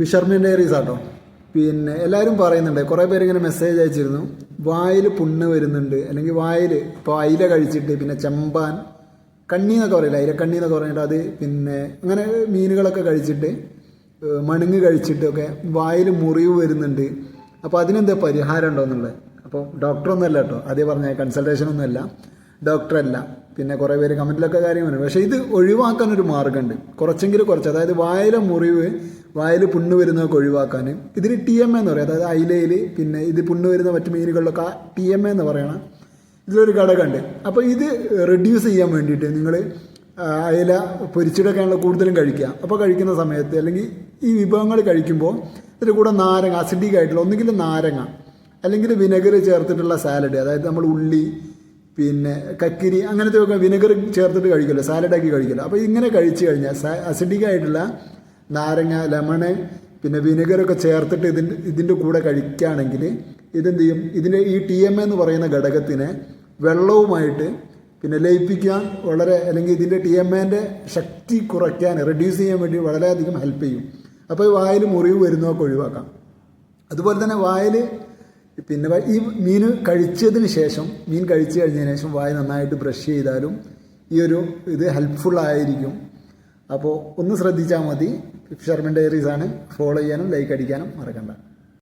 Fishermen diaries ആട്ടോ. പിന്നെ എല്ലാവരും പറയുന്നുണ്ട് കുറേ പേര് ഇങ്ങനെ മെസ്സേജ് അയച്ചിരുന്നു. വായിൽ പുണ്ണ് വരുന്നുണ്ട് അല്ലെങ്കിൽ വായിൽ ഇപ്പോൾ അയില കഴിച്ചിട്ട് പിന്നെ ചെമ്പാൻ കണ്ണി എന്നൊക്കെ പറയില്ല അയില കണ്ണി എന്നൊക്കെ പറഞ്ഞിട്ട് അത് പിന്നെ അങ്ങനെ മീനുകളൊക്കെ കഴിച്ചിട്ട് മണുങ്ങ് കഴിച്ചിട്ടൊക്കെ വായിൽ മുറിവ് വരുന്നുണ്ട്. അപ്പോൾ അതിനെന്താ പരിഹാരം ഉണ്ടോ എന്നുള്ളത്? അപ്പോൾ ഡോക്ടറൊന്നുമല്ല കേട്ടോ അതേ പറഞ്ഞ കൺസൾട്ടേഷൻ ഒന്നുമല്ല ഡോക്ടറല്ല പിന്നെ കുറേ പേര് കമന്റിലൊക്കെ കാര്യം പറഞ്ഞു പക്ഷേ ഇത് ഒഴിവാക്കാനൊരു മാർഗമുണ്ട്. കുറച്ചെങ്കിലും കുറച്ച് അതായത് വായിലെ മുറിവ് വായിൽ പുണ്ണ് വരുന്നതൊക്കെ ഒഴിവാക്കാൻ. ഇതിന് ടി എം എന്ന് പറയും. അതായത് അയിലയിൽ പിന്നെ ഇത് പുണ്ണ് വരുന്ന മറ്റു മീനുകളിലൊക്കെ ടി എം എന്ന് പറയണം. ഇതിലൊരു ഘടകമുണ്ട്. അപ്പോൾ ഇത് റെഡ്യൂസ് ചെയ്യാൻ വേണ്ടിയിട്ട് നിങ്ങൾ അയില പൊരിച്ചെടുക്കാനുള്ള കൂടുതലും കഴിക്കുക. അപ്പോൾ കഴിക്കുന്ന സമയത്ത് അല്ലെങ്കിൽ ഈ വിഭവങ്ങൾ കഴിക്കുമ്പോൾ ഇതിന്റെ കൂടെ നാരങ്ങ അസിഡിക് ആയിട്ടുള്ള ഒന്നുകിൽ നാരങ്ങ അല്ലെങ്കിൽ വിനെഗർ ചേർത്തിട്ടുള്ള സാലഡ് അതായത് നമ്മൾ ഉള്ളി പിന്നെ കക്കിരി അങ്ങനത്തെ ഒക്കെ വിനെഗർ ചേർത്തിട്ട് കഴിക്കുമല്ലോ സാലഡാക്കി കഴിക്കല്ലോ അപ്പോൾ ഇങ്ങനെ കഴിച്ചു കഴിഞ്ഞാൽ അസിഡിക് ആയിട്ടുള്ള നാരങ്ങ ലെമണ് പിന്നെ വിനെഗറൊക്കെ ചേർത്തിട്ട് ഇതിന്റെ ഇതിന്റെ കൂടെ കഴിക്കുകയാണെങ്കിൽ ഇതെന്ത് ചെയ്യും? ഇതിന്റെ ഈ ടി എം എന്ന് പറയുന്ന ഘടകത്തിനെ വെള്ളവുമായിട്ട് പിന്നെ ലയിപ്പിക്കാൻ വളരെ അല്ലെങ്കിൽ ഇതിന്റെ ടി എം എന്റെ ശക്തി കുറയ്ക്കാൻ റെഡ്യൂസ് ചെയ്യാൻ വേണ്ടി വളരെയധികം ഹെൽപ്പ് ചെയ്യും. അപ്പോൾ ഈ വായിൽ മുറിവ് വരുന്നതൊക്കെ ഒഴിവാക്കാം. അതുപോലെ തന്നെ വായിൽ പിന്നെ ഈ മീൻ കഴിച്ചതിന് ശേഷം മീൻ കഴിച്ചു കഴിഞ്ഞതിന് ശേഷം വായ നന്നായിട്ട് ബ്രഷ് ചെയ്താലും ഈ ഒരു ഇത് ഹെൽപ്ഫുൾ ആയിരിക്കും. അപ്പോൾ ഒന്ന് ശ്രദ്ധിച്ചാൽ മതി. ഫിഷർമെൻ ഡയറീസ് ആണ് ഫോളോ ചെയ്യാനും ലൈക്ക് അടിക്കാനും മറക്കണ്ട.